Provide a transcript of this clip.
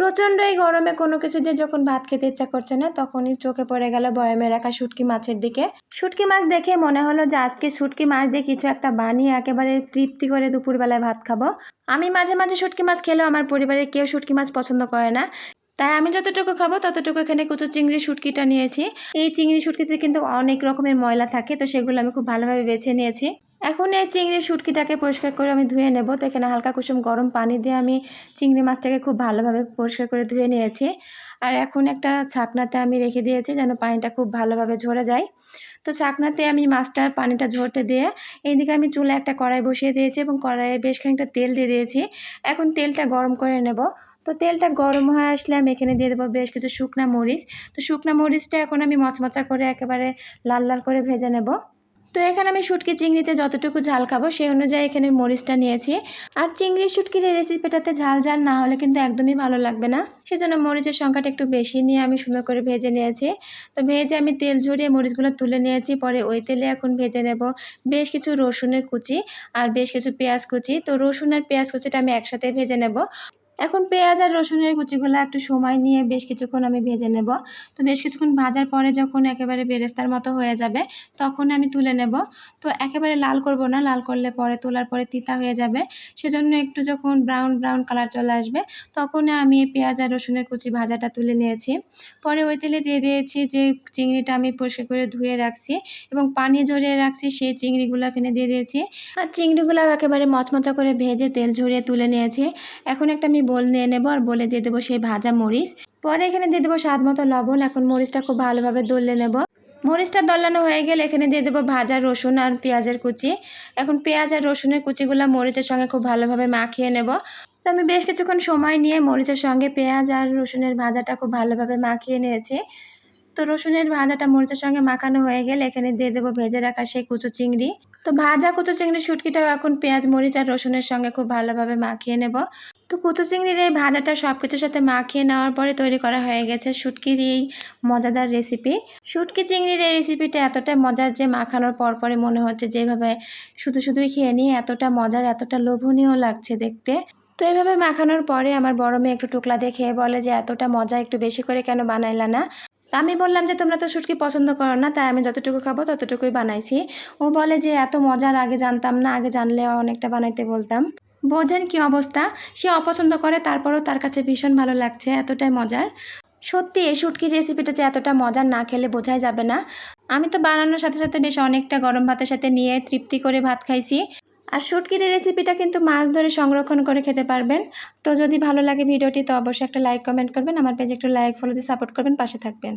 প্রচণ্ড এই গরমে কোনো কিছু দিয়ে যখন ভাত খেতে ইচ্ছা করছে না, তখনই চোখে পড়ে গেল বয়ামে রাখা শুটকি মাছের দিকে। শুটকি মাছ দেখে মনে হলো যে আজকে শুটকি মাছ দিয়ে কিছু একটা বানিয়ে একেবারে তৃপ্তি করে দুপুরবেলায় ভাত খাব। আমি মাঝে মাঝে শুটকি মাছ খেলেও আমার পরিবারের কেউ শুটকি মাছ পছন্দ করে না। তাই আমি যতটুকু খাব ততটুকু এখানে কুচু চিংড়ি শুটকিটা নিয়েছি। এই চিংড়ি শুটকিতে কিন্তু অনেক রকমের ময়লা থাকে, তো সেগুলো আমি খুব ভালোভাবে বেছে নিয়েছি। এখন এই চিংড়ি শুটকিটাকে পরিষ্কার করে আমি ধুয়ে নেব। তো এখানে হালকা কুসুম গরম পানি দিয়ে আমি চিংড়ি মাছটাকে খুব ভালোভাবে পরিষ্কার করে ধুয়ে নিয়েছি। আর এখন একটা ছাকনাতে আমি রেখে দিয়েছি যেন পানিটা খুব ভালোভাবে ঝরে যায়। তো ছাকনাতে আমি মাছটা পানিটা ঝরতে দিয়ে এইদিকে আমি চুলে একটা কড়াই বসিয়ে দিয়েছি এবং কড়াইয়ে বেশ খানিকটা তেল দিয়ে দিয়েছি। এখন তেলটা গরম করে নেব। তো তেলটা গরম হয়ে আসলে আমি এখানে দিয়ে দেবো বেশ কিছু শুকনা মরিচ। তো শুকনা মরিচটা এখন আমি মচমচা করে একেবারে লাল লাল করে ভেজে নেব। তো এখানে আমি শুটকি চিংড়িতে যতটুকু ঝাল খাব সেই অনুযায়ী এখানে মরিচটা নিয়েছি। আর চিংড়ি শুটকির এই রেসিপিটাতে ঝাল ঝাল না হলে কিন্তু একদমই ভালো লাগবে না। সেজন্য মরিচের সংখ্যাটা একটু বেশি নিয়ে আমি সুন্দর করে ভেজে নিয়েছি। তো ভেজে আমি তেল ঝরিয়ে মরিচগুলো তুলে নিয়েছি। পরে ওই তেলে এখন ভেজে নেব বেশ কিছু রসুনের কুচি আর বেশ কিছু পেঁয়াজ কুচি। তো রসুন আর পেঁয়াজ কুচিটা আমি একসাথে ভেজে নেব। এখন পেঁয়াজ আর রসুনের কুচিগুলো একটু সময় নিয়ে বেশ কিছুক্ষণ আমি ভেজে নেব। তো বেশ কিছুক্ষণ ভাজার পরে যখন একেবারে বেরেস্তার মতো হয়ে যাবে, তখন আমি তুলে নেব। তো একেবারে লাল করব না, লাল করলে পরে তোলার পরে তিতা হয়ে যাবে। সেজন্য একটু যখন ব্রাউন ব্রাউন কালার চলে আসবে, তখন আমি পেঁয়াজ আর রসুনের কুচি ভাজাটা তুলে নিয়েছি। পরে ওই তেলে দিয়ে দিয়েছি যে চিংড়িটা আমি পরিষ্কার করে ধুয়ে রাখছি এবং পানি ঝরিয়ে রাখছি, সেই চিংড়িগুলো এখানে দিয়ে দিয়েছি। আর চিংড়িগুলো একেবারে মচমচা করে ভেজে তেল ঝরিয়ে তুলে নিয়েছি। এখন একটা আমি বোল নিয়ে নেব আর বলে দিয়ে দেবো সেই ভাজা মরিচ। পরে এখানে দিয়ে দেবো স্বাদ মতো লবণ। এখন মরিচটা খুব ভালোভাবে দলে নেব। মরিচটা দলানো হয়ে গেলে এখানে দিয়ে দেবো ভাজা রসুন আর পেঁয়াজের কুচি। এখন পেঁয়াজ আর রসুনের কুচিগুলো মরিচের সঙ্গে খুব ভালোভাবে মাখিয়ে নেব। তো আমি বেশ কিছুক্ষণ সময় নিয়ে মরিচের সঙ্গে পেঁয়াজ আর রসুনের ভাজাটা খুব ভালোভাবে মাখিয়ে নিয়েছি। তো রসুনের ভাজাটা মরিচের সঙ্গে মাখানো হয়ে গেলে এখানে দিয়ে দেবো ভেজে রাখা সেই কুচো চিংড়ি। তো ভাজা কুচো চিংড়ি শুটকিটাও এখন পেঁয়াজ, মরিচ আর রসুনের সঙ্গে খুব ভালোভাবে মাখিয়ে নেব। তো কুচো চিংড়ির এই ভাজাটা সব কিছুর সাথে মাখিয়ে নেওয়ার পরে তৈরি করা হয়ে গেছে শুটকির এই মজাদার রেসিপি শুটকি চিংড়ির এই রেসিপিটা এতটা মজার যে মাখানোর পর পরে মনে হচ্ছে যেভাবে শুধু শুধুই খেয়ে নিই, এতটা মজার, এতটা লোভনীয় লাগছে দেখতে। তো এইভাবে মাখানোর পরে আমার বড় মেয়ে একটু টুকলা দিয়ে খেয়ে বলে যে, এতটা মজা একটু বেশি করে কেন বানাইলা না? তা আমি বললাম যে, তোমরা তো শুটকি পছন্দ করো না, তাই আমি যতটুকু খাব ততটুকুই বানাইছি। ও বলে যে, এত মজার, আগে জানতাম না, আগে জানলে অনেকটা বানাইতে বলতাম। বোঝেন কি অবস্থা, সে অপছন্দ করে, তারপরও তার কাছে ভীষণ ভালো লাগছে, এতটাই মজার। সত্যি, এই শুটকির রেসিপিটা যে এতটা মজার না খেলে বোঝাই যাবে না। আমি তো বানানোর সাথে সাথে বেশ অনেকটা গরম ভাতের সাথে নিয়ে তৃপ্তি করে ভাত খাইছি। আর শুটকির রেসিপিটা কিন্তু মাছ ধরে সংরক্ষণ করে খেতে পারবেন। তো যদি ভালো লাগে ভিডিওটি, তো অবশ্যই একটা লাইক কমেন্ট করবেন। আমার পেজে একটু লাইক ফলো দিয়ে সাপোর্ট করবেন। পাশে থাকবেন।